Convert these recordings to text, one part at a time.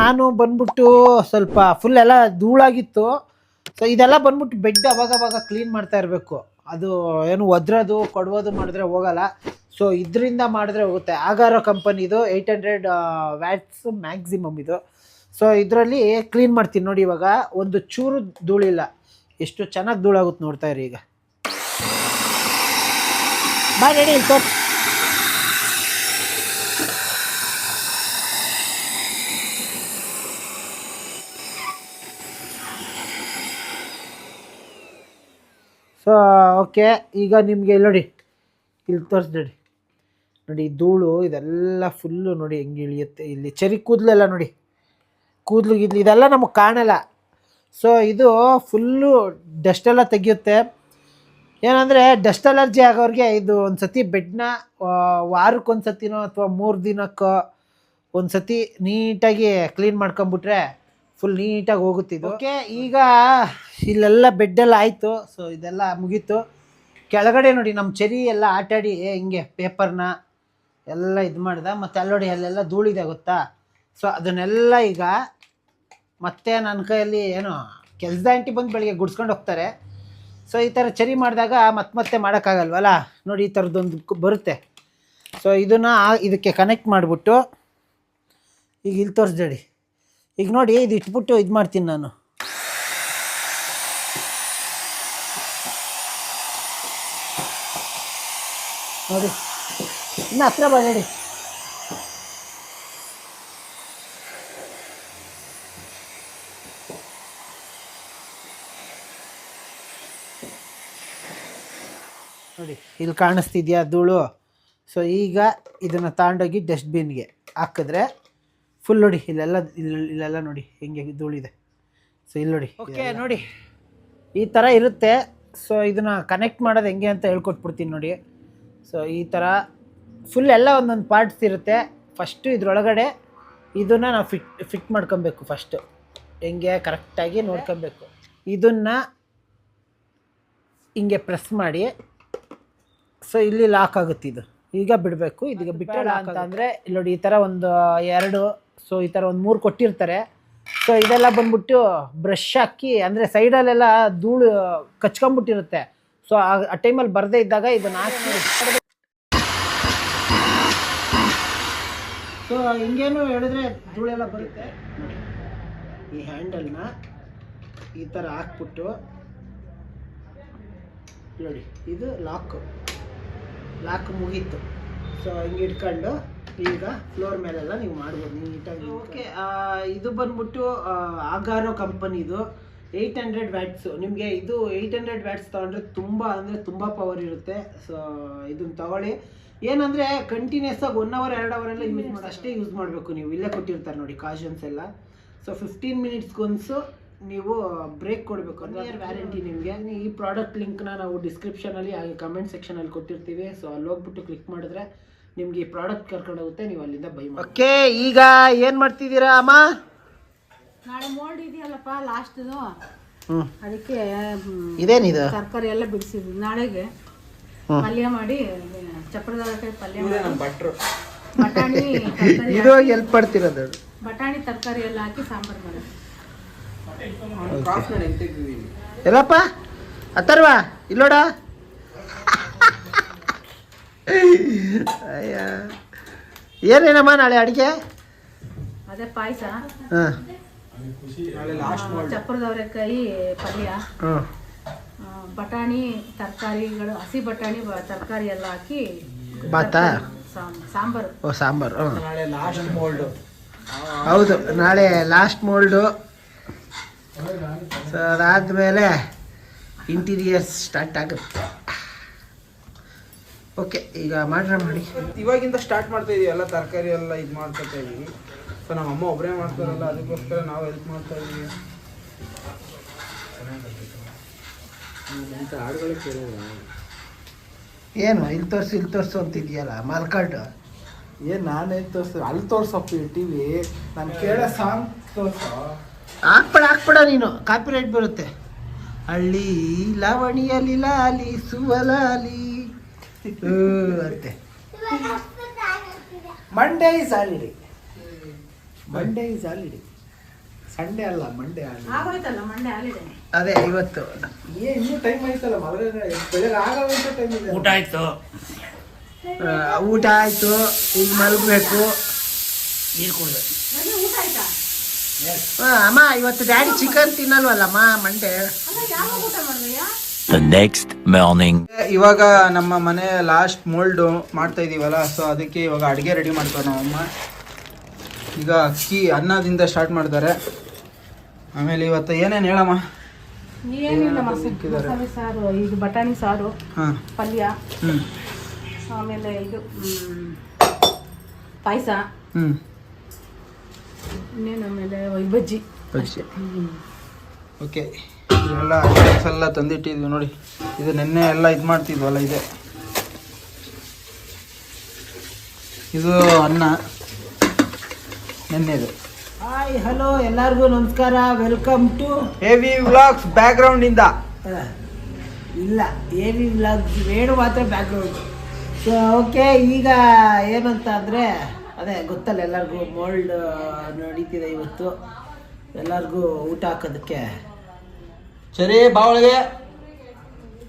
ನಾನು ಬಂದ್ಬಿಟ್ಟು ಸ್ವಲ್ಪ ಫುಲ್ ಎಲ್ಲ ಧೂಳಾಗಿತ್ತು. ಸೊ ಇದೆಲ್ಲ ಬಂದ್ಬಿಟ್ಟು ಬೆಡ್ ಅವಾಗ ಅವಾಗ ಕ್ಲೀನ್ ಮಾಡ್ತಾ ಇರಬೇಕು. ಅದು ಏನು ಒದ್ರೋದು ಕೊಡೋದು ಮಾಡಿದ್ರೆ ಹೋಗಲ್ಲ. ಸೊ ಇದರಿಂದ ಮಾಡಿದ್ರೆ ಹೋಗುತ್ತೆ. ಆಗಾರೋ ಕಂಪನಿದು ಏಯ್ಟ್ ಹಂಡ್ರೆಡ್ ವ್ಯಾಟ್ಸು ಮ್ಯಾಕ್ಸಿಮಮ್ ಇದು. ಸೊ ಇದರಲ್ಲಿ ಕ್ಲೀನ್ ಮಾಡ್ತೀನಿ ನೋಡಿ ಇವಾಗ. ಒಂದು ಚೂರು ಧೂಳಿಲ್ಲ. ಎಷ್ಟು ಚೆನ್ನಾಗಿ ಧೂಳಾಗುತ್ತೆ ನೋಡ್ತಾ ಇರಿ ಈಗ. ಬಾಯ್ ರೆಡಿ ತೋರ್ಸು ಸೊ ಓಕೆ ಈಗ ನಿಮಗೆ ಇಲ್ಲಿ ನೋಡಿ. ಇಲ್ಲಿ ತೋರಿಸಿ ನೋಡಿ. ನೋಡಿ, ಧೂಳು ಇದೆಲ್ಲ ಫುಲ್ಲು ನೋಡಿ ಹೆಂಗೆ ಇಳಿಯುತ್ತೆ. ಇಲ್ಲಿ ಚರಿ ಕೂದಲೆಲ್ಲ ನೋಡಿ. ಕೂದಲು, ಗಿದ್ಲು, ಇದೆಲ್ಲ ನಮಗೆ ಕಾಣಲ್ಲ. ಸೊ ಇದು ಫುಲ್ಲು ಡಸ್ಟೆಲ್ಲ ತೆಗೆಯುತ್ತೆ. ಏನಂದರೆ ಡಸ್ಟ್ ಅಲರ್ಜಿ ಆಗೋರಿಗೆ ಇದು ಒಂದು ಸತಿ ಬೆಡ್ನ ವಾರಕ್ಕೊಂದು ಸತಿನೋ ಅಥವಾ ಮೂರು ದಿನಕ್ಕೋ ಒಂದು ಸತಿ ನೀಟಾಗಿ ಕ್ಲೀನ್ ಮಾಡ್ಕೊಂಬಿಟ್ರೆ ಫುಲ್ ನೀಟಾಗಿ ಹೋಗುತ್ತಿದ್ದು ಓಕೆ ಈಗ ಇಲ್ಲೆಲ್ಲ ಬೆಡ್ಡೆಲ್ಲ ಆಯಿತು. ಸೊ ಇದೆಲ್ಲ ಮುಗೀತು. ಕೆಳಗಡೆ ನೋಡಿ ನಮ್ಮ ಚರಿ ಎಲ್ಲ ಆಟಾಡಿ ಹಿಂಗೆ ಪೇಪರ್ನ ಎಲ್ಲ ಇದು ಮಾಡ್ದೆ. ಮತ್ತು ಅಲ್ಲೋಡಿ ಅಲ್ಲೆಲ್ಲ ಧೂಳಿದೆ, ಗೊತ್ತಾ? ಸೊ ಅದನ್ನೆಲ್ಲ ಈಗ ಮತ್ತೆ ನನ್ನ ಕೈಯಲ್ಲಿ ಏನು, ಕೆಲಸದ ಆಂಟಿ ಬಂದು ಬೆಳಿಗ್ಗೆ ಗುಡ್ಸ್ಕೊಂಡು ಹೋಗ್ತಾರೆ. ಸೊ ಈ ಥರ ಚರಿ ಮಾಡಿದಾಗ ಮತ್ತೆ ಮತ್ತೆ ಮಾಡೋಕ್ಕಾಗಲ್ವಲ್ಲ? ನೋಡಿ, ಈ ಥರದ್ದೊಂದು ಬರುತ್ತೆ. ಸೊ ಇದನ್ನು ಇದಕ್ಕೆ ಕನೆಕ್ಟ್ ಮಾಡಿಬಿಟ್ಟು ಈಗ ಇಲ್ಲಿ ತೋರಿಸ್ಬೇಡಿ ಈಗ ನೋಡಿ, ಇದು ಇಟ್ಬಿಟ್ಟು ಇದು ಮಾಡ್ತೀನಿ ನಾನು. ನೋಡಿ, ಇನ್ನು ಹತ್ರ ಬಾ ನೋಡಿ. ನೋಡಿ, ಇಲ್ಲಿ ಕಾಣಿಸ್ತಿದ್ಯಾ ಧೂಳು? ಸೊ ಈಗ ಇದನ್ನು ತಗೊಂಡೋಗಿ ಡಸ್ಟ್ಬಿನ್ಗೆ ಹಾಕಿದ್ರೆ ಫುಲ್ ನೋಡಿ ಇಲ್ಲೆಲ್ಲ ಇಲ್ಲಿ ಇಲ್ಲೆಲ್ಲ ನೋಡಿ ಹೆಂಗೆ ಧೂಳಿದೆ. ಸೊ ಇಲ್ಲಿ ನೋಡಿ. ಓಕೆ ನೋಡಿ. ಈ ಥರ ಇರುತ್ತೆ. ಸೊ ಇದನ್ನು ಕನೆಕ್ಟ್ ಮಾಡೋದು ಹೆಂಗೆ ಅಂತ ಹೇಳ್ಕೊಟ್ಬಿಡ್ತೀನಿ ನೋಡಿ. ಸೊ ಈ ಥರ ಫುಲ್ ಎಲ್ಲ ಒಂದೊಂದು ಪಾರ್ಟ್ಸ್ ಇರುತ್ತೆ. ಫಸ್ಟು ಇದ್ರೊಳಗಡೆ ಇದನ್ನು ನಾವು ಫಿಟ್ ಫಿಟ್ ಮಾಡ್ಕೊಬೇಕು ಫಸ್ಟು ಹೆಂಗೆ ಕರೆಕ್ಟಾಗಿ ನೋಡ್ಕೊಬೇಕು. ಇದನ್ನು ಹಿಂಗೆ ಪ್ರೆಸ್ ಮಾಡಿ. ಸೊ ಇಲ್ಲಿ ಲಾಕ್ ಆಗುತ್ತೆ ಇದು. ಈಗ ಬಿಡಬೇಕು. ಇದೀಗ ಬಿಟ್ಟಲ್ಲ ಅಂತ ಅಂದರೆ ಇಲ್ಲಿ ನೋಡಿ ಈ ಥರ ಒಂದು ಎರಡು ಸೊ ಈ ಥರ ಒಂದು ಮೂರು ಕೊಟ್ಟಿರ್ತಾರೆ. ಸೊ ಇದೆಲ್ಲ ಬಂದ್ಬಿಟ್ಟು ಬ್ರಷ್ ಹಾಕಿ, ಅಂದರೆ ಸೈಡಲ್ಲೆಲ್ಲ ಧೂಳು ಕಚ್ಕೊಂಬಿಟ್ಟಿರುತ್ತೆ ಸೊ ಆ ಟೈಮಲ್ಲಿ ಬರದೇ ಇದ್ದಾಗ ಇದನ್ನು ಹಾಕಿ. ಸೊ ಹಿಂಗೇನು ಹೇಳಿದ್ರೆ ಧೂಳೆಲ್ಲ ಬರುತ್ತೆ. ಈ ಹ್ಯಾಂಡಲ್ನ ಈ ಥರ ಹಾಕ್ಬಿಟ್ಟು, ನೋಡಿ, ಇದು ಲಾಕ್ ಲಾಕ್ ಮುಗೀತು. ಸೊ ಹಿಂಗೆ ಇಟ್ಕೊಂಡು ಈಗ ಫ್ಲೋರ್ ಮೇಲೆಲ್ಲ ನೀವು ಮಾಡ್ಬೋದು ನೀಟಾಗಿ ಓಕೆ ಇದು ಬಂದ್ಬಿಟ್ಟು ಆಗಾರೋ ಕಂಪನಿದು ಏಯ್ಟ್ ಹಂಡ್ರೆಡ್ ವ್ಯಾಟ್ಸು ನಿಮಗೆ ಇದು ಏಯ್ಟ್ ಹಂಡ್ರೆಡ್ ವ್ಯಾಟ್ಸ್ ತೊಗೊಂಡ್ರೆ ತುಂಬ ಅಂದರೆ ತುಂಬ ಪವರ್ ಇರುತ್ತೆ. ಸೊ ಇದನ್ನ ತಗೊಳ್ಳಿ. ಏನಂದರೆ ಕಂಟಿನ್ಯೂಸ್ ಆಗಿ ಒನ್ ಅವರ್ ಎರಡು ಅವರೆಲ್ಲ ಯೂಸ್ ಮಾಡಿ ಅಷ್ಟೇ ಯೂಸ್ ಮಾಡಬೇಕು ನೀವು. ಇಲ್ಲೇ ಕೊಟ್ಟಿರ್ತಾರೆ ನೋಡಿ ಕಾಷನ್ಸ್ ಎಲ್ಲ. ಸೊ ಫಿಫ್ಟೀನ್ ಮಿನಿಟ್ಸ್ಗೊಂದು ನೀವು ಬ್ರೇಕ್ ಕೊಡಬೇಕು. ನಿಯರ್ ವ್ಯಾರಂಟಿ ನಿಮಗೆ. ಈ ಪ್ರಾಡಕ್ಟ್ ಲಿಂಕ್ನ ನಾವು ಡಿಸ್ಕ್ರಿಪ್ಷನಲ್ಲಿ ಹಾಗೆ ಕಮೆಂಟ್ ಸೆಕ್ಷನಲ್ಲಿ ಕೊಟ್ಟಿರ್ತೀವಿ. ಸೊ ಅಲ್ಲಿ ಹೋಗ್ಬಿಟ್ಟು ಕ್ಲಿಕ್ ಮಾಡಿದ್ರೆ ನಿಮ್ಗೆ ಈ ಪ್ರಾಡಕ್ಟ್ ಕರ್ಕೊಂಡು ಹೋಗುತ್ತೆ ನೀವು ಅಲ್ಲಿಂದ ಬೈ ಮಾಡಿ ಓಕೆ ಈಗ ಏನು ಮಾಡ್ತಿದ್ದೀರಾ ಅಮ್ಮ? ನಾಳೆ ಮೋಲ್ಡ್ ಇದೆಯಲ್ಲಪ್ಪ ಲಾಸ್ಟ್ದು ಹ್ಞೂ ಅದಕ್ಕೆ ಇದೇನಿದು? ತರಕಾರಿ ಎಲ್ಲ ಬಿಡಿಸಿದ್ವಿ. ನಾಳೆಗೆ. ಪಲ್ಯ ಮಾಡಿ ಚಪ್ರದಾರಕಾಯಿ ಪಲ್ಯ ಮಾಡಿ. ಬಟಾಣಿ ತರಕಾರಿ ಇದು ಎಲ್ಪ್ ಮಾಡ್ತಿರೋದು ಬಟಾಣಿ ತರಕಾರಿ ಎಲ್ಲ ಹಾಕಿ ಸಾಂಬಾರು ಮಾಡೋದು. ಎಲ್ಲಪ್ಪ ಅಥರ್ವ ಇಲ್ಲೋಡ? ಅಯ್ಯ. ಏನೇನಮ್ಮ ನಾಳೆ ಅಡುಗೆ? ಅದೇ ಪಾಯಸ. ಹಾಂ. ಕೈ ಪಲ್ಯ. ಹ್ಞೂ ಬಟಾಣಿ ತರಕಾರಿಗಳು ಹಸಿ ಬಟಾಣಿ ಬ- ತರಕಾರಿ ಎಲ್ಲ ಹಾಕಿ ಭಾತ? ಸಾಂಬಾರು. ಓ ಸಾಂಬಾರು ಹ್ಞೂ ಹೌದು ನಾಳೆ ಲಾಸ್ಟ್ ಮೋಲ್ಡು ಸೊ ಅದಾದಮೇಲೆ ಇಂಟೀರಿಯರ್ಸ್ ಸ್ಟಾರ್ಟ್ ಆಗುತ್ತೆ. ಓಕೆ ಈಗ ಮಾಡ್ರೆ ಮಾಡಿ. ಇವಾಗಿಂದ ಸ್ಟಾರ್ಟ್ ಮಾಡ್ತಾ ಇದೀವಿ ಎಲ್ಲ ತರಕಾರಿ ಎಲ್ಲ ಇದು ಮಾಡ್ಕೊತಾ ಇದೀವಿ. ಸೊ ನಮ್ಮ ಅಮ್ಮ ಒಬ್ಬರೇ ಮಾಡ್ತಾರಲ್ಲ ಅದಕ್ಕೋಸ್ಕರ ನಾವು ಹೆಲ್ಪ್ ಮಾಡ್ತಾ ಇದೀವಿ. ಏನು ಇಲ್ಲಿ ತೋರಿಸು ಇಲ್ಲಿ ತೋರಿಸು ಅಂತಿದೆಯಲ್ಲ ಮಾಲ್ಕಾರ್ಡು? ಏನು ನಾನೇ ತೋರಿಸ್ತು ಅಲ್ಲಿ ತೋರ್ಸಪ್ಪ ಟಿವಿ. ನಾನು ಕೇಳೋ ಸಾಂಗ್ ತೋರಿಸು. ಹಾಕ್ಬೇಡ ಹಾಕ್ಬೇಡ ನೀನು ಕಾಪಿರೈಟ್ ಬರುತ್ತೆ. ಹಳ್ಳಿ ಲಾವಣಿಯಲ್ಲಿ ಲಾಲಿ. ಸುವಲಾಲಿ ಅಂತೆ Monday is holiday Monday is holiday Sunday ಅಲ್ಲ ಮಂಡೇ ಅದೇ ಇವತ್ತು. ಏ ಇನ್ನೂ ಟೈಮ್ ಆಯ್ತಲ್ಲ ಬೆಳಗ್ಗೆ ಆಗೋವಂತ ಟೈಮ್ ಇದೆ. ಊಟ ಆಯ್ತು. ಊಟ ಆಯ್ತು. ಈಗ ಮಲಗಬೇಕು. ನೀರು ಕುಡಿದೆ. ಊಟ ಆಯ್ತಾ? ಅಮ್ಮ ಇವತ್ತು ಡ್ಯಾಡಿ ಚಿಕನ್ ತಿನ್ನಲ್ವಲ್ಲಮ್ಮ ಮಂಡೇ ಅಲ್ಲ next morning The next morning. ಇವಾಗ ನಮ್ಮ ಮನೆ ಲಾಸ್ಟ್ ಮೋಲ್ಡ್ ಮಾಡ್ತಾ ಇದೀವಲ್ಲ ಸೊ ಅದಕ್ಕೆ ಇವಾಗ ಅಡುಗೆ ರೆಡಿ ಮಾಡ್ತಾರೆ ನಮ್ಮಮ್ಮ ಈಗ ಅಕ್ಕಿ ಅನ್ನದಿಂದ ಸ್ಟಾರ್ಟ್ ಮಾಡ್ತಾರೆ. ಆಮೇಲೆ ಇವತ್ತು ಏನೇನು ಹೇಳಮ್ಮ? ಏನಿಲ್ಲ ಮಸ ಸಿಕ್ಕಿದ್ದಾರೆ. ಮಸಾಲೆ ಸಾರು ಇದು ಬಟಾಣಿ ಸಾರು ಹಾಂ. ಪಲ್ಯ ಹ್ಞೂ ಆಮೇಲೆ ಇದು ಪಾಯಸ ಹ್ಞೂ ಇನ್ನೇನು ಆಮೇಲೆ ಬಜ್ಜಿ ಓಕೆ ಇವೆಲ್ಲ ಐಟಮ್ಸ್ ಎಲ್ಲ ತಂದಿಟ್ಟಿದ್ವಿ ನೋಡಿ. ಇದು ನೆನ್ನೆ ಎಲ್ಲ ಇದು ಮಾಡ್ತಿದ್ವಲ್ಲ ಇದೆ. ಇದು ಅನ್ನ. ನೆನ್ನೆದು. ಹಾಯ್ ಹಲೋ ಎಲ್ಲರಿಗೂ ನಮಸ್ಕಾರ. ವೆಲ್ಕಮ್ ಟು ಹೆವಿ ವ್ಲಾಗ್ಸ್ ಬ್ಯಾಕ್ಗ್ರೌಂಡಿಂದ ಇಲ್ಲ ಹೆವಿ ವ್ಲಾಗ್ಸ್ ವೇಣು ಮಾತ್ರ ಬ್ಯಾಕ್ಗ್ರೌಂಡ್ ಸೊ ಓಕೆ ಈಗ ಏನಂತ ಅಂದರೆ ಅದೇ ಗೊತ್ತಲ್ಲ ಎಲ್ಲರಿಗೂ ಮೋಲ್ಡ್ ನಡೀತಿದೆ ಇವತ್ತು. ಎಲ್ಲರಿಗೂ ಊಟ ಹಾಕೋದಕ್ಕೆ. ಸರಿ ಬಾವಳಿಗೆ?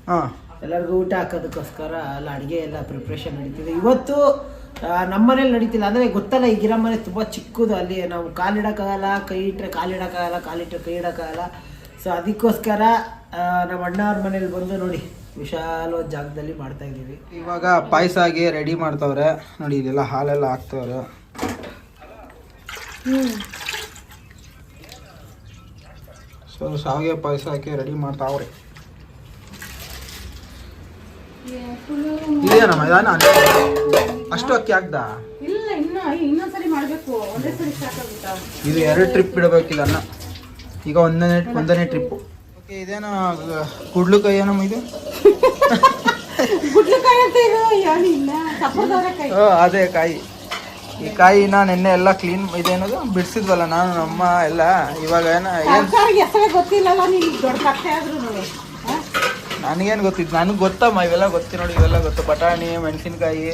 ಹಾಂ. ಎಲ್ಲರಿಗೂ ಊಟ ಹಾಕೋದಕ್ಕೋಸ್ಕರ ಎಲ್ಲ ಅಡುಗೆ ಎಲ್ಲ ಪ್ರಿಪ್ರೇಷನ್ ನಡೀತಿದೆ. ಇವತ್ತು ನಮ್ಮ ಮನೇಲಿ ನಡೀತಿಲ್ಲ. ಅಂದರೆ ಗೊತ್ತಲ್ಲ ಈಗಿರೋ ಮನೆ ತುಂಬ ಚಿಕ್ಕದು. ಅಲ್ಲಿ ನಾವು ಕಾಲಿಡೋಕ್ಕಾಗಲ್ಲ ಕೈ ಇಟ್ಟರೆ ಕಾಲಿಡೋಕ್ಕಾಗಲ್ಲ ಕಾಲಿಟ್ಟರೆ ಕೈ ಇಡೋಕ್ಕಾಗಲ್ಲ. ಸೊ ಅದಕ್ಕೋಸ್ಕರ ನಮ್ಮ ಅಣ್ಣವ್ರ ಮನೇಲಿ ಬಂದು ನೋಡಿ ವಿಶಾಲವಾದ ಜಾಗದಲ್ಲಿ ಮಾಡ್ತಾ ಇದ್ದೀವಿ. ಇವಾಗ ಪಾಯಸ ಆಗಿ ರೆಡಿ ಮಾಡ್ತವ್ರೆ. ನೋಡಿ ಇದೆಲ್ಲ ಹಾಲೆಲ್ಲ ಹಾಕ್ತವ್ರೆ. ಸೊ ಶಾವಿಗೆ ಪಾಯಸ ಹಾಕಿ ರೆಡಿ ಮಾಡ್ತಾವ್ರಿ. ಇದೇನಮ್ಮ ಇದಾನ? ಅಷ್ಟು ಅಕ್ಕಿ ಹಾಕ್ದ? ಇಲ್ಲ ಇನ್ನ ಇನ್ನೊಂದ್ಸರಿ ಮಾಡ್ಬೇಕು. ಒಂದೇ ಸರಿ ಸಾಕಾಗುತ್ತಾ ಇದು ಎರಡು ಟ್ರಿಪ್ ಇಡಬೇಕಿಲ್ಲ ಈಗ ಒಂದನೇ ಒಂದನೇ ಟ್ರಿಪ್ ಓಕೆ ಇದೇನೋ ಕುಡ್ಲುಕಾಯಿ ಏನಮ್ಮ ಇದು? ಅದೇ ಕಾಯಿ. ಈ ಕಾಯಿ ನಾನು ನಿನ್ನೆ ಎಲ್ಲ ಕ್ಲೀನ್ ಇದೇನದು? ಬಿಡಿಸಿದ್ವಲ್ಲ ನಾನು ನಮ್ಮ ಎಲ್ಲ. ಇವಾಗ ದೊಡ್ಡ ನನಗೇನು ಗೊತ್ತಿತ್ತು ನನಗೆ ಗೊತ್ತಮ್ಮ ಇವೆಲ್ಲ ಗೊತ್ತಿ ನೋಡಿ ಇವೆಲ್ಲ ಗೊತ್ತು. ಬಟಾಣಿ ಮೆಣಸಿನ್ಕಾಯಿ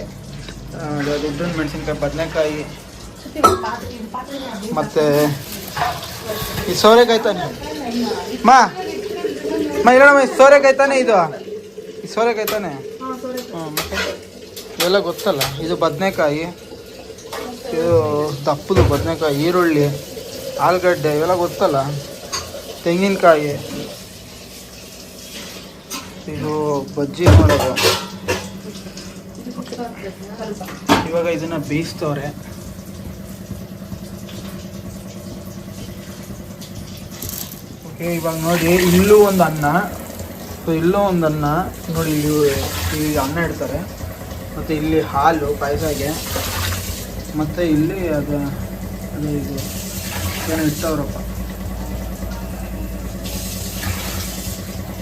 ದುಡ್ಡಿನ ಮೆಣಸಿನ್ಕಾಯಿ ಬದನೆಕಾಯಿ. ಮತ್ತೆ ಈ ಸೋರೆಕಾಯಿ ತಾನೆ. ಮಾ ಮಾ ಇರೋಣ ಈ ಸೋರೆಕಾಯಿ ತಾನೆ ಇದು. ಈ ಸೋರೆಕಾಯಿ ತಾನೆ. ಹ್ಞೂ ಮತ್ತೆ ಇವೆಲ್ಲ ಗೊತ್ತಲ್ಲ ಇದು ಬದನೆಕಾಯಿ. ಇದು ದಪ್ಪದು ಬದನೆಕಾಯಿ, ಈರುಳ್ಳಿ, ಆಲೂಗಡ್ಡೆ, ಇವೆಲ್ಲ ಗೊತ್ತಲ್ಲ? ತೆಂಗಿನಕಾಯಿ. ಇದು ಬಜ್ಜಿ ಮಾಡೋದು. ಇವಾಗ ಇದನ್ನು ಬೇಯಿಸ್ತವ್ರೆ. ಓಕೆ, ಇವಾಗ ನೋಡಿ, ಇಲ್ಲೂ ಒಂದು ಅನ್ನ. ಸೊ ಇಲ್ಲೂ ಒಂದು ಅನ್ನ. ನೋಡಿ, ಇಲ್ಲಿ ಇಲ್ಲಿ ಅನ್ನ ಇಡ್ತಾರೆ. ಮತ್ತು ಇಲ್ಲಿ ಹಾಲು ಪಾಯಸಗೆ ಮತ್ತು ಇಲ್ಲಿ ಅದು ಅದು ಇದು ಏನೋ ಇಟ್ಟವ್ರಪ್ಪ.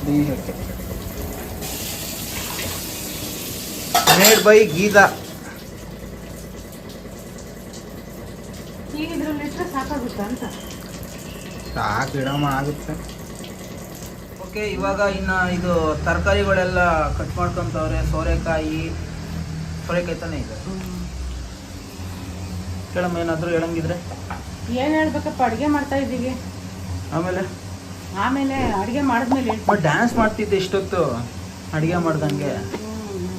ದೇಹಕ್ಕೆ. ಮೇಡ್ ಬೈ ಅಂತ. ಸಾಕು ಆಗುತ್ತೆ. ಓಕೆ ಇವಾಗ ಇನ್ನು ಇದು ತರಕಾರಿಗಳೆಲ್ಲ ಕಟ್ ಮಾಡ್ಕೊತವ್ರೆ ಸೋರೆಕಾಯಿ ಸೋರೆಕಾಯಿ ತಾನೇ ಇದೆ. ಕೇಳಮ್ಮ ಏನಾದರೂ ಹೇಳಂಗಿದ್ರೆ? ಏನು ಹೇಳ್ಬೇಕಪ್ಪ ಅಡುಗೆ ಮಾಡ್ತಾ ಇದ್ದೀವಿ. ಆಮೇಲೆ? ಆಮೇಲೆ ಅಡುಗೆ ಮಾಡಿದ್ಮೇಲೆ ಬಟ್ ಡ್ಯಾನ್ಸ್ ಮಾಡ್ತಿದ್ದೆ ಇಷ್ಟೊತ್ತು. ಅಡುಗೆ ಮಾಡ್ದಂಗೆ.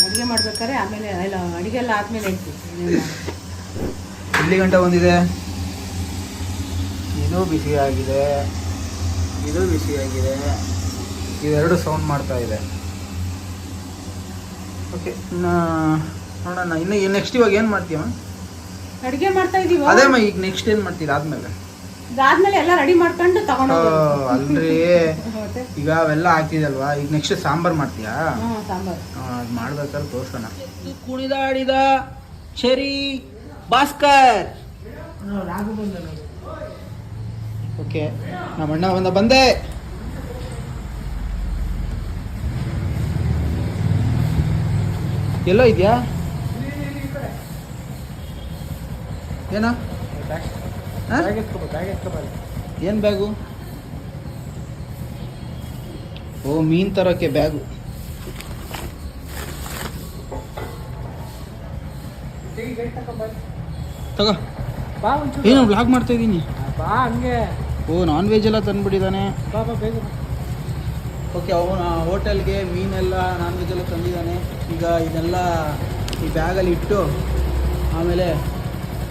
ಅಡುಗೆ ಮಾಡ್ಬೇಕಾದ್ರೆ ಆಮೇಲೆ ಇಲ್ಲ ಅಡುಗೆ ಎಲ್ಲ ಆದ್ಮೇಲೆ ಹೇಳ್ತೀವಿ ಇಲ್ಲಿ ಗಂಟೆ ಬಂದಿದೆ? ಇದು ಬಿಸಿಯಾಗಿದೆ ಇದು ಬಿಸಿಯಾಗಿದೆ ಇವೆರಡು ಸೌಂಡ್ ಮಾಡ್ತಾ ಇದೆ. ಓಕೆ ಇನ್ನು ನೋಡೋಣ ಇನ್ನು ನೆಕ್ಸ್ಟ್ ಇವಾಗ ಏನು ಮಾಡ್ತೀಯಮ್ಮ? ಅಡ್ಗೆ ಮಾಡ್ತಾ ಇದೀವಿ? ಅದೇ ಈಗ ನೆಕ್ಸ್ಟ್ ಏನು ಮಾಡ್ತೀರಾ? ಆದ್ಮೇಲೆ. ಅದಾದ್ಮೇಲೆ ಎಲ್ಲ ರೆಡಿ ಮಾಡ್ಕೊಂಡು ತಗೊಂಡು ಅಲ್ರಿ. ಈಗ ಅವೆಲ್ಲ ಹಾಕಿದಲ್ವಾ ಈಗ ನೆಕ್ಸ್ಟ್ ಸಾಂಬಾರ್ ಮಾಡ್ತೀಯಾ? ಅದು ಮಾಡ್ಬೇಕಾದ್ರೆ ತೋರ್ಸೋಣ. ಕುಣಿದಾಡಿದ ಶರಿ ಭಾಸ್ಕರ್. ಓಕೆ ನಮ್ಮ ಅಣ್ಣ ಬಂದ ಬಂದೆ. ಎಲ್ಲೋ ಇದೆಯಾ? ಏನ? ಏನು ಬ್ಯಾಗು? ಓ ಮೀನ್ ತರಕ್ಕೆ ಬ್ಯಾಗು. ತಗೋ. ಏನು ಬ್ಲಾಗ್ ಮಾಡ್ತಾ ಇದ್ದೀನಿ ಬಾ ಹಂಗೆ. ಓ ನಾನ್ ವೆಜ್ ಎಲ್ಲ ತಂದ್ಬಿಟ್ಟಿದ್ದಾನೆ. ಓಕೆ ಅವನ ಹೋಟೆಲ್ಗೆ ಮೀನೆಲ್ಲ ನಾನ್ ವೆಜ್ ಎಲ್ಲ ತಂದಿದ್ದಾನೆ ಈಗ ಇದೆಲ್ಲ ಈ ಬ್ಯಾಗಲ್ಲಿ ಇಟ್ಟು ಆಮೇಲೆ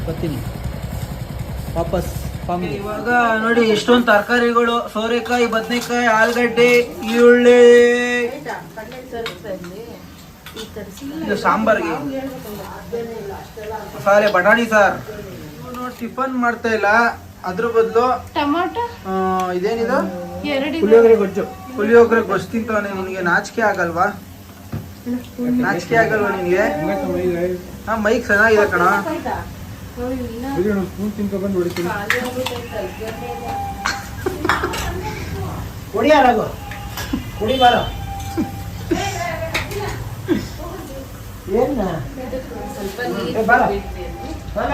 ಬರ್ತೀನಿ. ವಾಪಸ್ ಇವಾಗ ನೋಡಿ ಎಷ್ಟೊಂದು ತರಕಾರಿಗಳು ಸೋರೆಕಾಯಿ ಬದನೆಕಾಯಿ ಆಲೂಗಡ್ಡೆ ಈರುಳ್ಳಿ. ಇದು ಸಾಂಬಾರ್ಗೆ. ಮಸಾಲೆ ಬಟಾಣಿ ಸಾರ್. ನೋಡಿ ಟಿಫನ್ ಮಾಡ್ತಾ ಇಲ್ಲ. ಅದ್ರ ಬದಲು ಟೊಮಾಟೊ? ಇದೇನಿದು? ಪುಳಿಯೋಗರೆ ಗೊಜ್ಜು. ಪುಳಿಯೋಗರೆ ಗೊಜ್ಜು ತಿಂತಾನೆ ನಿನಗೆ. ನಾಚಿಕೆ ಆಗಲ್ವಾ? ನಾಚಿಕೆ ಆಗಲ್ವಾ ನಿನಗೆ? ಹಾ ಮೈಕ್ ಚೆನ್ನಾಗಿದೆ ಕಣ. ಕುಡಿ ಯಾರಾಗು ಕುಡಿ ಬಾರ ಏನ ಏ, ಬಾರ ಬಾರ.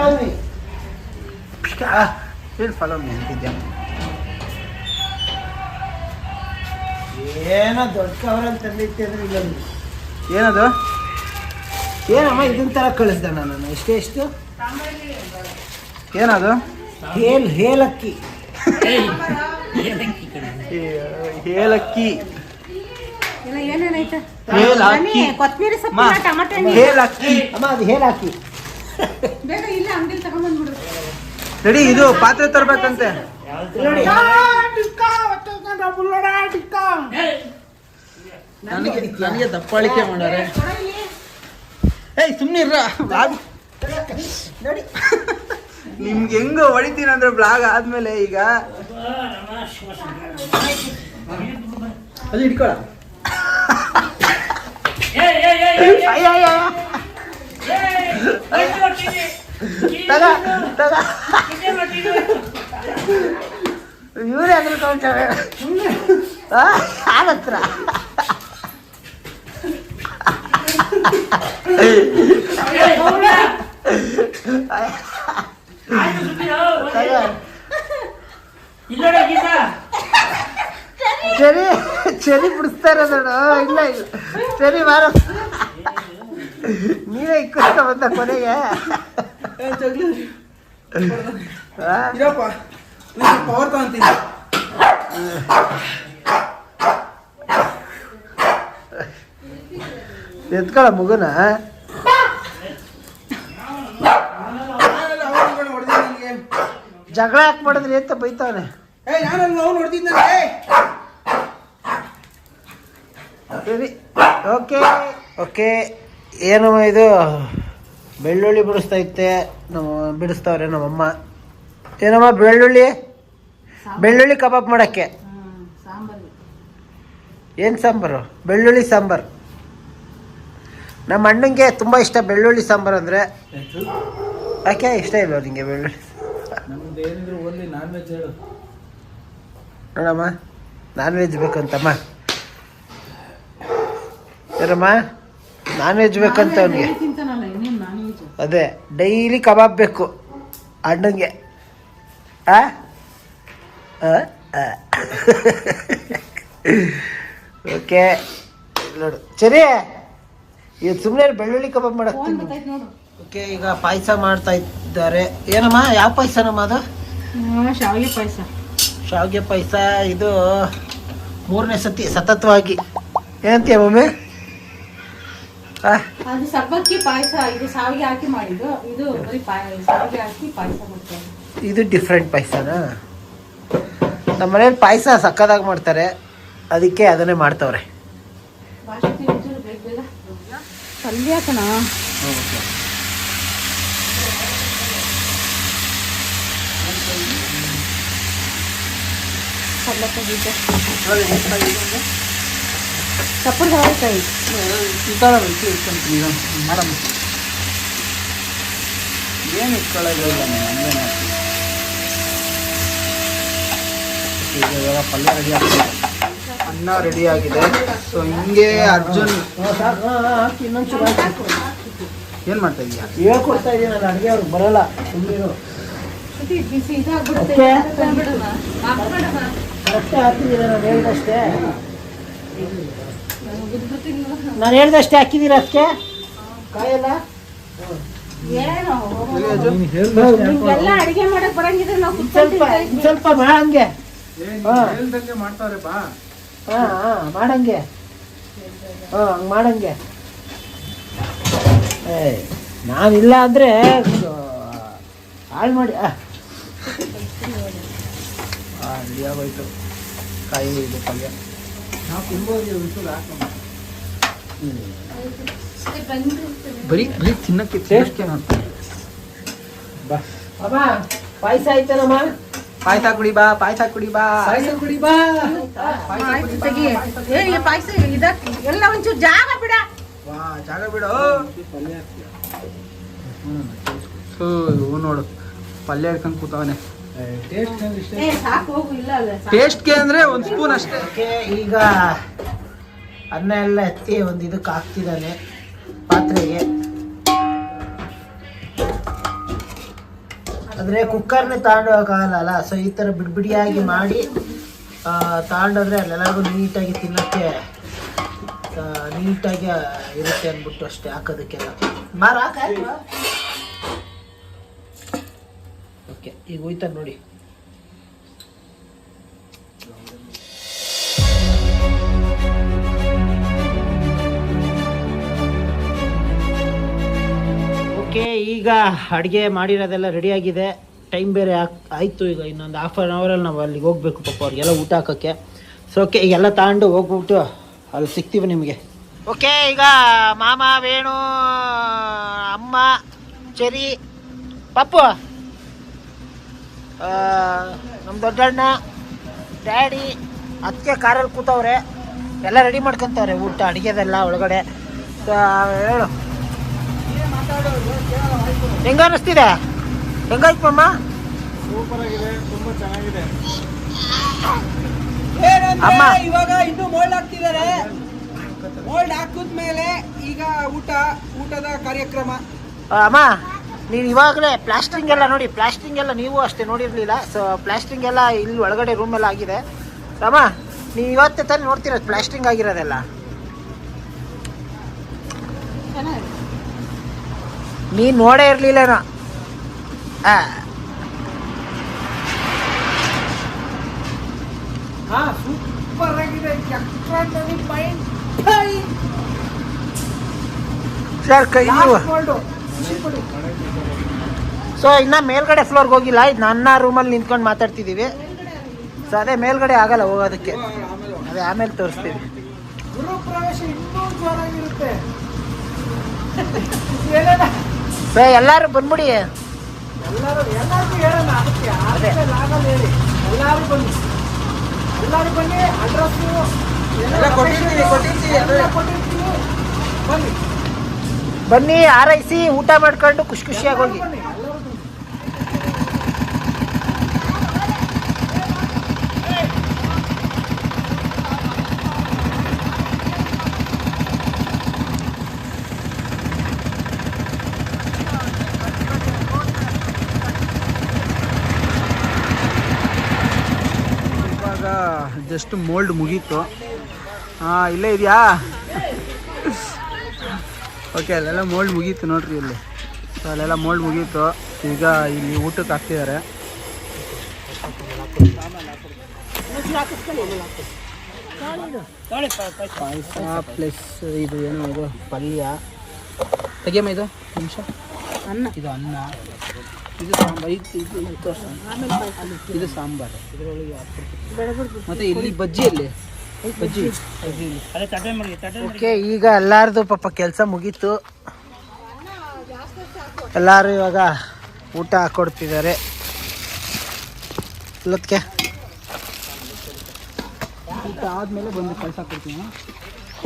ಏನು ಫಾಲೋ ಅಂತಿದ್ಯಾ ಏನೋ ದೊಡ್ಡ ಕವರಲ್ಲಿ ತಂದಿತ್ತೆ ಅಂದ್ರೆ ಇಲ್ಲ. ಏನದು ಏನಮ್ಮ ಇದನ್ನ ತರ ಕಳಿಸ್ದೆ ನಾನು ಇಷ್ಟೇ ಎಷ್ಟು ಏನದು? ಹೇಲ್ ಹೇಲಕ್ಕಿ. ಹೇಲಕ್ಕಿ. ಏನೇನೈತೆ ಕೊತ್ತಂಬರಿ ಸೊಪ್ಪು ಟಮಾಟೊ ಹೇಲಕ್ಕಿ. ಏಲಕ್ಕಿ ಅಮ್ಮ ಅದು ಹೇಲಾಕಿ ಬೇಗ ಇಲ್ಲ ಅಂಗಡಿ ತಗೊಂಡ್ಬಂದ್ಬಿಡು ರೆಡಿ ಇದು ಪಾತ್ರೆ ತರ್ಬೇಕಂತೆ. ನೋಡಿ. ನನಗೆ ನನಗೆ ದಪ್ಪಾಳಿಕೆ ಮಾಡಾರೆ. ಏಯ್ ಸುಮ್ಮನೆ ಇರ್ರ ಬ್ಲಾಗ್ ನೋಡಿ ನಿಮ್ಗೆ ಹೆಂಗ ಹೊಡಿತೀನಿ ಅಂದ್ರೆ ಬ್ಲಾಗ್ ಆದ್ಮೇಲೆ ಈಗ ಅದು ಇಟ್ಕೊಳ ತಗ ತಗ ಇವರೇ ಅದ್ರ ತಗೊಂಡ್ರೆ ಆಗತ್ರ ಚರಿ ಚರಿ ಬಿಡಿಸ್ತಾ ಇರೋದಣ್ಣ ಇಲ್ಲ ಇಲ್ಲ. ಚರಿ ಮಾರ ನೀವೇ ಇಕ್ಕಿಸ್ತಾ ಬಂದ ಕೊನೆಗೆ. ಪವರ್ ತಗೊಂತೀನಿ. ಎತ್ಕೊಳ ಮಗುನ? ಜಗಳ ಯಾಕೆ ಮಾಡಿದ್ರೆ ಅಂತ ಬೈತಾವನೆ ಏ ನಾನು? ಅವ್ನು ಸರಿ. ಓಕೆ. ಓಕೆ. ಏನು ಇದು? ಬೆಳ್ಳುಳ್ಳಿ ಬಿಡಿಸ್ತಾ ಇತ್ತೆ. ನಮ್ಮ ಬಿಡಿಸ್ತಾವ್ರೆ ನಮ್ಮಮ್ಮ. ಏನಮ್ಮ ಬೆಳ್ಳುಳ್ಳಿ? ಬೆಳ್ಳುಳ್ಳಿ ಕಬಾಬ್ ಮಾಡೋಕ್ಕೆ? ಏನು ಸಾಂಬಾರು? ಬೆಳ್ಳುಳ್ಳಿ ಸಾಂಬಾರು. ನಮ್ಮ ಅಣ್ಣಂಗೆ ತುಂಬ ಇಷ್ಟ ಬೆಳ್ಳುಳ್ಳಿ ಸಾಂಬಾರು ಅಂದರೆ. ಯಾಕೆ ಇಷ್ಟ ಇಲ್ವ ನಿಮಗೆ ಬೆಳ್ಳುಳ್ಳಿ ನಮ್ದು ಏನಿದ್ರು ಓನ್ಲಿ ನಾನ್ ವೆಜ್ ಹೇಳು. ನೋಡಮ್ಮ ನಾನ್ ವೆಜ್ ಬೇಕಂತಮ್ಮ. ಏನಮ್ಮ ನಾನ್ ವೆಜ್ ಬೇಕಂತ ಅವನಿಗೆ. ಡೈಲಿ ತಿಂತಾನಲ್ಲ ಇನ್ನೇನು ನಾನ್ ವೆಜ್ ಅದೇ ಡೈಲಿ ಕಬಾಬ್ ಬೇಕು. ಅಣ್ಣಂಗೆ. ಆ? ಆ? ಆ. ಓಕೆ ನೋಡು. ಸರಿ. ಇದು ಸುಮ್ಮನೆ ಬೆಳ್ಳುಳ್ಳಿ ಕಬಾಬ್ ಫೋನ್ ಬರ್ತೈತೆ ನೋಡು. ಓಕೆ ಈಗ ಪಾಯಸ ಮಾಡ್ತಾ ಇದ್ದಾರೆ. ಏನಮ್ಮ ಯಾವ ಪಾಯಸನಮ್ಮ ಅದು? ಶಾವಿಗೆ ಪಾಯಸ. ಶಾವಿಗೆ ಪಾಯಸ ಇದು ಮೂರನೇ ಸತಿ ಸತತವಾಗಿ. ಏನಂತೀಯ ಮಮ್ಮಿ? ಅದು ಸಬ್ಬಕ್ಕಿ ಪಾಯಸ ಇದು ಸಾವಿಗೆ ಹಾಕಿ ಮಾಡಿದ್ದು. ಇದು ಬರೀ ಹಾಕಿ ಪಾಯಸ ಮಾಡ್ತಾರೆ. ಇದು ಡಿಫ್ರೆಂಟ್ ಪಾಯಸನಾ? ನಮ್ಮ ಮನೇಲಿ ಪಾಯಸ ಸಕ್ಕದಾಗಿ ಮಾಡ್ತಾರೆ. ಅದಕ್ಕೆ ಅದನ್ನೇ ಮಾಡ್ತವ್ರೆ. ಭಾಷೆ ಒಂಚೂರು ಬೇಗ ಬೇಗ ಪಲ್ಯ ಕಣ ಕಡ್ಲೆಕಾಯಿ ಈ ಥರ ರುಚಿ ಇಟ್ಕೊಂತೀನಿ ಈಗ ಮಾಡಮ್ಮ ಏನು ಇಟ್ಕೊಳ್ಳೋದಿಲ್ಲ ಇವಾಗ ಪಲ್ಯ ರೆಡಿ ಆಗ್ತದೆ ಅನ್ನ ರೆಡಿ ಆಗಿದೆ. ಸೊ ಹಿಂಗೆ ಅರ್ಜುನ್ ಏನು ಮಾಡ್ತಾ ಇದೀಯಾ? ಹೇಳ್ಕೊಡ್ತಾ ಇದೀನಿ ನಾನು ಅಡುಗೆ ಅವ್ರಿಗೆ ಬರಲ್ಲ. ಸುಮ್ಮನೆ ಬಿಸಿ ಇದಾಗ್ಬಿಡುತ್ತೆ. ಅಷ್ಟೇ ಹಾಕಿದ್ದೀರಾ ನಾನು ಹೇಳ್ದಷ್ಟೇ. ನಾನು ಹೇಳ್ದಷ್ಟೇ ಹಾಕಿದ್ದೀರಾ ಅದಕ್ಕೆ? ಕಾಯಲ್ಲ? ಏನು? ನೀನು ಹೇಳ್ದಷ್ಟು ಯಾಕೋ ನಿಮ್ಗೆಲ್ಲ ಅಡಿಗೆ ಮಾಡಕ್ ಬರಂಗಿದ್ರೆ ನಾವು ಸ್ವಲ್ಪ ಸ್ವಲ್ಪ ಮಾಡಂಗೆ ಮಾಡಂಗೆ. ಹಾ ಹಂಗೆ ಮಾಡಂಗೆ. ಏ ನಾನಿಲ್ಲ ಅಂದರೆ ಹಾಳು ಮಾಡಿ ಆಗೋಯ್ತು. ಕಾಯಿ ಇದು ಪಲ್ಯ. ನಾವು ತಿನ್ಬೋದು ಹಾಕೊಂಡು ಬರೀ ಬರೀ ತಿನ್ನಕ್ಕೆ ನೋಡ್ತೀನಿ ಬಾ. ಅಬ್ಬಾ ಪಾಯಸ ಆಯ್ತೇನಮ್ಮ ಪಾಯಸ ಕುಡಿ ಬಾ ಪಾಯಸ ಕುಡಿ ಬಾ ಪಾಯಸ ಕುಡಿ ಬಾ ಪಾಯಸ ಇದ ಎಲ್ಲ ಒಂಚೂರು ಜಾಗ ಬಿಡ. ವಾ ಜಾಗ ಬಿಡು. ಸೊ ಇವು ನೋಡು ಪಲ್ಯ ಹಿಡ್ಕೊಂಡು ಕೂತವನೆ ಟೇಸ್ಟ್ಗೆ ಅಂದ್ರೆ ಒಂದು ಸ್ಪೂನ್ ಅಷ್ಟೇ. ಈಗ ಅನ್ನ ಎಲ್ಲ ಎತ್ತಿ ಒಂದು ಇದಕ್ಕೆ ಹಾಕ್ತಿದ್ದಾನೆ ಪಾತ್ರೆಗೆ. ಅಂದರೆ ಕುಕ್ಕರ್ನ ತಗೊಂಡೋಗಲ್ಲ ಸೊ ಈ ಥರ ಬಿಡಿಬಿಡಿಯಾಗಿ ಮಾಡಿ ತಗೊಂಡೋದ್ರೆ ಅಲ್ಲೆಲ್ಲರಿಗೂ ನೀಟಾಗಿ ತಿನ್ನೋಕ್ಕೆ ನೀಟಾಗಿ ಇರುತ್ತೆ ಅಂದ್ಬಿಟ್ಟು ಅಷ್ಟೇ ಹಾಕೋದಕ್ಕೆಲ್ಲ. ಮಾರ ಈಗ ಹೋಯ್ತಾರೆ ನೋಡಿ. ಓಕೆ, ಈಗ ಅಡುಗೆ ಮಾಡಿರೋದೆಲ್ಲ ರೆಡಿಯಾಗಿದೆ ಟೈಮ್ ಬೇರೆ ಆಯಿತು ಈಗ ಇನ್ನೊಂದು ಹಾಫ್ ಆನ್ ಅವರಲ್ಲಿ ನಾವು ಅಲ್ಲಿಗೆ ಹೋಗ್ಬೇಕು ಪಾಪ ಅವ್ರಿಗೆಲ್ಲ ಊಟ ಹಾಕೋಕ್ಕೆ. ಸೊ ಓಕೆ ಈಗೆಲ್ಲ ತಗೊಂಡು ಹೋಗ್ಬಿಟ್ಟು ಅಲ್ಲಿ ಸಿಗ್ತೀವಿ ನಿಮಗೆ. ಓಕೆ ಈಗ ಮಾಮ, ವೇಣು, ಅಮ್ಮ, ಚರಿ, ಪಪ್ಪು. ನಮ್ಮ ದೊಡ್ಡಣ್ಣ ಡ್ಯಾಡಿ ಅದಕ್ಕೆ ಕಾರಲ್ಲಿ ಕೂತವ್ರೆ ಎಲ್ಲ ರೆಡಿ ಮಾಡ್ಕೊಂತವ್ರೆ ಊಟ ಅಡುಗೆದೆಲ್ಲ ಒಳಗಡೆ. ಸೊ, ಹೇಳು. ಹೆಂಗ ಅನಿಸ್ತಿದೆ? ಹೆಂಗಾಯ್ತು ಚೆನ್ನಾಗಿದೆ. ಅಮ್ಮ. ಇವಾಗ ಇನ್ನು ಮೋಲ್ಡ್ ಹಾಕ್ತಿದ್ದಾರೆ ಮೋಲ್ಡ್ ಹಾಕಿದ್ಮೇಲೆ ಈಗ ಊಟ ಊಟದ ಕಾರ್ಯಕ್ರಮ. ಅಮ್ಮ. ನೀನು ಇವಾಗಲೇ ಪ್ಲಾಸ್ಟ್ರಿಂಗ್ ಎಲ್ಲ ನೋಡಿ ಪ್ಲಾಸ್ಟ್ರಿಂಗ್ ಎಲ್ಲ ನೀವು ಅಷ್ಟೇ ನೋಡಿರಲಿಲ್ಲ. ಸೊ ಪ್ಲಾಸ್ಟ್ರಿಂಗ್ ಎಲ್ಲ ಇಲ್ಲಿ ಒಳಗಡೆ ರೂಮೆಲ್ಲ ಆಗಿದೆ. ರಾಮ ಅಮ್ಮ ನೀವು ಇವತ್ತೇ ತಾನೇ ನೋಡ್ತಿರೋದು ಪ್ಲಾಸ್ಟ್ರಿಂಗ್ ಆಗಿರೋದೆಲ್ಲ? ನೀನು ನೋಡೇ ಇರಲಿಲ್ಲೇನೋ? ಹಾ ಸೂಪರ್ ಆಗಿದೆ. ಸರ್ ಕೈ ನೀವು ಸೊ ಇನ್ನ ಮೇಲ್ಗಡೆ ಫ್ಲೋರ್ಗೆ ಹೋಗಿಲ್ಲ. ಇದು ನನ್ನ ರೂಮಲ್ಲಿ ನಿಂತ್ಕೊಂಡು ಮಾತಾಡ್ತಿದ್ದೀವಿ ಸೊ ಅದೇ ಮೇಲ್ಗಡೆ ಆಗಲ್ಲ ಹೋಗೋದಕ್ಕೆ. ಅದೇ ಆಮೇಲೆ ತೋರಿಸ್ತೀವಿ ಸೊ ಎಲ್ಲರೂ ಬಂದ್ಬಿಡಿ. ಎಲ್ಲರೂ ಎಲ್ಲರಿಗೂ ಹೇಳೋಣ ಅದಕ್ಕೆ ಅದೇ. ಆಮೇಲೆ ಆಗಲ್ಲ ಹೇಳಿ ಎಲ್ಲರೂ ಬನ್ನಿ ಎಲ್ಲರೂ ಬನ್ನಿ ಆರೈಸಿ ಊಟ ಮಾಡ್ಕೊಂಡು ಖುಷಿ ಖುಷಿಯಾಗಿ ಹೋಗಿ. ಜಸ್ಟ್ ಮೋಲ್ಡ್ ಮುಗೀತು. ಹಾಂ ಇಲ್ಲೇ ಇದೆಯಾ? ಓಕೆ ಅಲ್ಲೆಲ್ಲ ಮೋಲ್ಡ್ ಮುಗೀತು ನೋಡ್ರಿ ಇಲ್ಲಿ. ಸೊ ಅಲ್ಲೆಲ್ಲ ಮೋಲ್ಡ್ ಮುಗೀತು. ಈಗ ಇಲ್ಲಿ ಊಟಕ್ಕೆ ಹಾಕ್ತಿದ್ದಾರೆ ಪಾಯಸ ಪ್ಲಸ್ ಇದು ಏನು ಇದು? ಪಲ್ಯ. ತೆಗಿಯಮ್ಮ ಇದು? ನಿಮಿಷ. ಅನ್ನ. ಇದು ಅನ್ನ. ಇದು ಸಾಂಬಾರು. ಇದು ಇದು ಸಾಂಬಾರು. ಇದರೊಳಗೆ ಮತ್ತೆ ಇಲ್ಲಿ ಬಜ್ಜಿ ಬಜ್ಜಿ ಇಲ್ಲಿ. ಓಕೆ ಈಗ ಎಲ್ಲಾರ್ದು ಪಾಪ ಕೆಲಸ ಮುಗೀತು. ಎಲ್ಲರೂ ಇವಾಗ ಊಟ ಹಾಕೊಡ್ತಿದ್ದಾರೆ ಇಲ್ಲದಕ್ಕೆ ಊಟ ಆದಮೇಲೆ ಬಂದು ಕೆಲಸ ಕೊಡ್ತೀನಿ.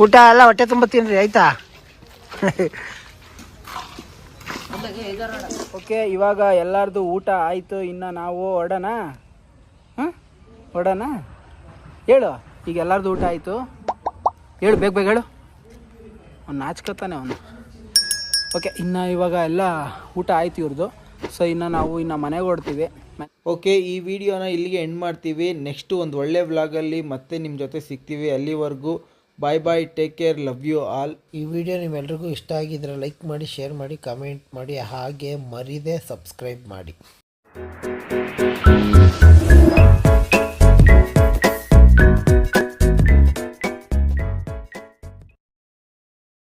ಊಟ ಎಲ್ಲ ಹೊಟ್ಟೆ ತುಂಬ ತಿನ್ರಿ ಆಯ್ತಾ? ಓಕೆ ಇವಾಗ ಎಲ್ಲಾರ್ದು ಊಟ ಆಯಿತು ಇನ್ನು ನಾವು ಹೊಡೋಣ ಹಾಂ? ಹೊಡೋಣ ಹೇಳು. ಈಗ ಎಲ್ಲರದು ಊಟ ಆಯಿತು. ಹೇಳು ಬೇಗ ಬೇಗ ಹೇಳು. ಅವ್ನು ನಾಚ್ಕೊತಾನೆ ಅವನು. ಓಕೆ ಇನ್ನು ಇವಾಗ ಎಲ್ಲ ಊಟ ಆಯ್ತು ಇವ್ರದ್ದು ಸೊ ಇನ್ನು ನಾವು ಇನ್ನು ಮನೆಗೆ ಹೊಡ್ತೀವಿ ಓಕೆ ಈ ವಿಡಿಯೋನ ಇಲ್ಲಿಗೆ ಎಂಡ್ ಮಾಡ್ತೀವಿ. ನೆಕ್ಸ್ಟ್ ಒಂದು ಒಳ್ಳೆ ವ್ಲಾಗಲ್ಲಿ ಮತ್ತೆ ನಿಮ್ಮ ಜೊತೆ ಸಿಗ್ತೀವಿ ಅಲ್ಲಿವರೆಗೂ. Bye bye take care love you all ಈ ವಿಡಿಯೋ ನಿಮ್ಮೆಲ್ರಿಗೂ ಇಷ್ಟ ಆಗಿದ್ರೆ ಲೈಕ್ ಮಾಡಿ ಶೇರ್ ಮಾಡಿ ಕಮೆಂಟ್ ಮಾಡಿ ಹಾಗೆ ಮರಿದೇ ಸಬ್ಸ್ಕ್ರೈಬ್ ಮಾಡಿ.